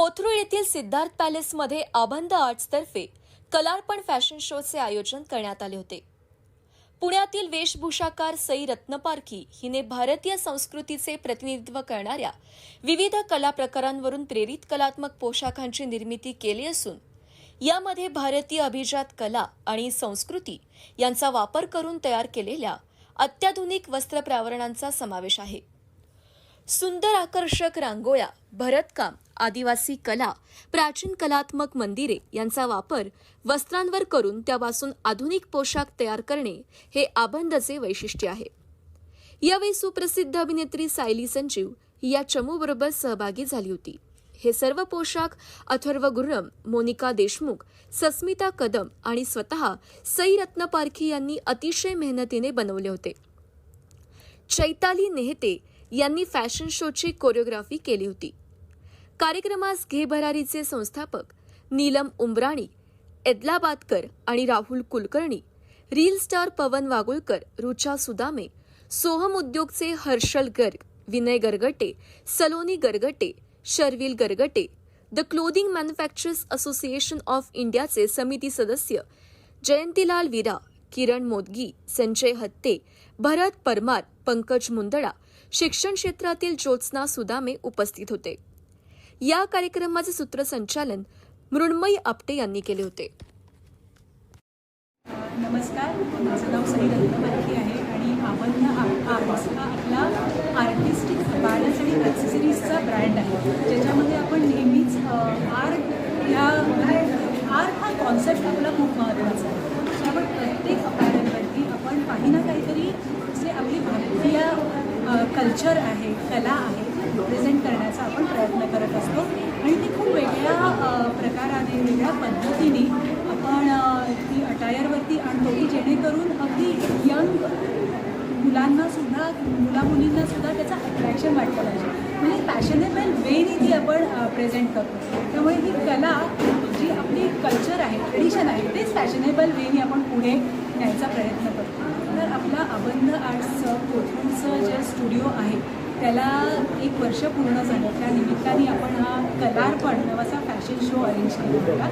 कोथरूड येथील सिद्धार्थ पॅलेसमध्ये आबंध आर्ट्सतर्फे कलार्पण फॅशन शोचे आयोजन करण्यात आले होते. पुण्यातील वेशभूषाकार सई रत्नपारखी हिने भारतीय संस्कृतीचे प्रतिनिधित्व करणाऱ्या विविध कला प्रकारांवरून प्रेरित कलात्मक पोशाखांची निर्मिती केली असून यामध्ये भारतीय अभिजात कला आणि संस्कृती यांचा वापर करून तयार केलेल्या अत्याधुनिक वस्त्रप्रावरणांचा समावेश आहे. सुंदर आकर्षक रांगोळ्या भरतकाम आदिवासी कला प्राचीन कलात्मक मंदिरे यांचा वापर वस्त्रांवर करून त्यापासून आधुनिक पोशाख तयार करणे हे आबंधचे वैशिष्ट्य आहे. यावेळी सुप्रसिद्ध अभिनेत्री सायली संजीव या चमूबरोबर सहभागी झाली होती. हे सर्व पोशाख अथर्व गुर्रम मोनिका देशमुख सस्मिता कदम आणि स्वतः सई रत्न पारखी यांनी अतिशय मेहनतीने बनवले होते. चैताली नेहते यांनी फॅशन शोची कोरिओग्राफी केली होती. कार्यक्रमास घेभरारीचे संस्थापक नीलम उंबराणी एदलाबादकर आणि Rahul Kulkarni reel star Pawan Vagulkar Rucha Sudame Soham उद्योगचे Harshal Garg Vinay Gargate Saloni Gargate Sharvil Gargate the clothing manufacturers association of इंडियाचे समिती सदस्य जयंतीलाल विरा किरण मोदगी संजय हत्ते भरत परमार पंकज मुंदडा शिक्षण क्षेत्रातील ज्योत्स्ना सुदामे उपस्थित होते. या कार्यक्रमाचे सूत्रसंचालन मृण्मयी आपटे यांनी केले होते. नमस्कार माझं नाव सई रत्नमालकी आहे आणि आबंध आर्ट्स हा आपला आर्टिस्टिक बॅलन्स आणि ॲक्सेसरीजचा ब्रँड आहे. ज्याच्यामध्ये आपण नेहमीच आर्ट ह्या आर्ट हा कॉन्सेप्ट आपला खूप महत्त्वाचा आहे सो आपण प्रत्येक अपॅरलवरती आपण काही ना काहीतरी जे आपली भारतीय कल्चर आहे कला आहे प्रेझेंट करण्याचा आपण प्रयत्न करत असतो. आणि ती खूप वेगळ्या प्रकाराने वेगळ्या पद्धतीने आपण ती अटायरवरती आणतो की जेणेकरून अगदी यंग मुलांनासुद्धा मुलामुलींनासुद्धा मुला मुलींना त्याचं अट्रॅक्शन वाटलं पाहिजे म्हणजे फॅशनेबल वेनी ती आपण प्रेझेंट करतो. त्यामुळे ही कला जी आपली कल्चर आहे ट्रेडिशन आहे तेच फॅशनेबल वेनी आपण पुढे न्यायचा प्रयत्न करतो. आपला अबंध आर्ट्सचं कोथरूडचं जे स्टुडिओ आहे त्याला एक वर्ष पूर्ण झालं. त्या निमित्ताने आपण हा कलार्पण नावाचा फॅशन शो अरेंज केला होता.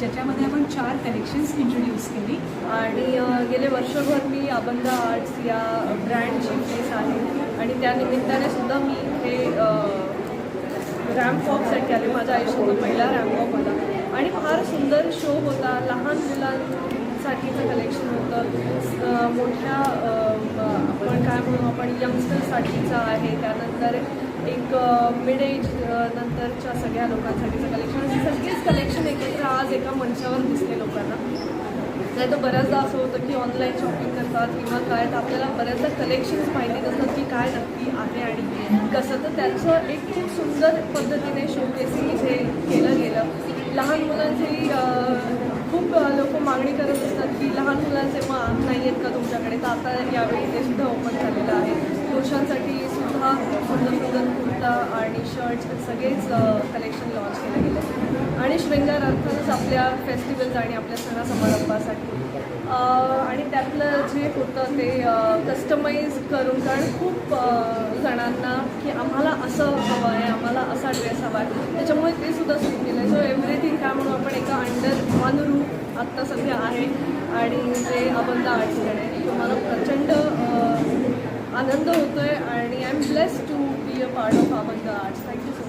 ज्याच्यामध्ये आपण चार कलेक्शन्स इंट्रोड्यूस केली. आणि गेले वर्षभर मी अबंध आर्ट्स या ब्रँडची फेस आहे. आणि त्या निमित्ताने सुद्धा मी हे रॅम्प वॉक सेट केले. माझ्या आयुष्यातला पहिला रॅम्प वॉक होता. आणि फार सुंदर शो होता. लहान मुलांसाठीचं कलेक्शन होतं. मोठ्या आपण काय म्हणू आपण यंगस्टर्ससाठीचा आहे. त्यानंतर एक मिड एज नंतरच्या सगळ्या लोकांसाठीचं कलेक्शन असे सगळेच कलेक्शन एकत्र आज एका मंचावर दिसले लोकांना. नाही तर बऱ्याचदा असं होतं की ऑनलाईन शॉपिंग करतात किंवा काय तर आपल्याला बऱ्याचदा कलेक्शन्स माहिती नसतात की काय नक्की आहे आणि कसं? तर त्यांचं एक खूप सुंदर पद्धतीने शोकेसिंग इथे केलं गेलं. लहान मुलांची खूप लोक मागणी करत असतात की लहान मुलांचे मग नाही आहेत का तुमच्याकडे? तर आता यावेळी ते सुद्धा ओपन झालेलं आहे. पुरुषांसाठी सुद्धा सुंदर सुंदर कुर्ता आणि शर्ट्स सगळेच कलेक्शन लॉन्च केले गेले. आणि शृंगार अर्थातच आपल्या फेस्टिवल्स आणि आपल्या सणा समारंभासाठी आणि त्यातलं जे होतं ते कस्टमाइज करून कारण खूप जणांना की आम्हाला असं हवं आहे आम्हाला असा ड्रेस हवा आहे. त्याच्यामुळे ते सुद्धा सुरू केलं आहे सो एव्हरीथिंग काय म्हणून आपण एका अंडर वन रूप आत्ता सध्या आहे. आणि ते अबंध आर्ट्सकडे तुम्हाला प्रचंड आनंद होतो आहे आणि I am bless to be a part of Abandh arts thank you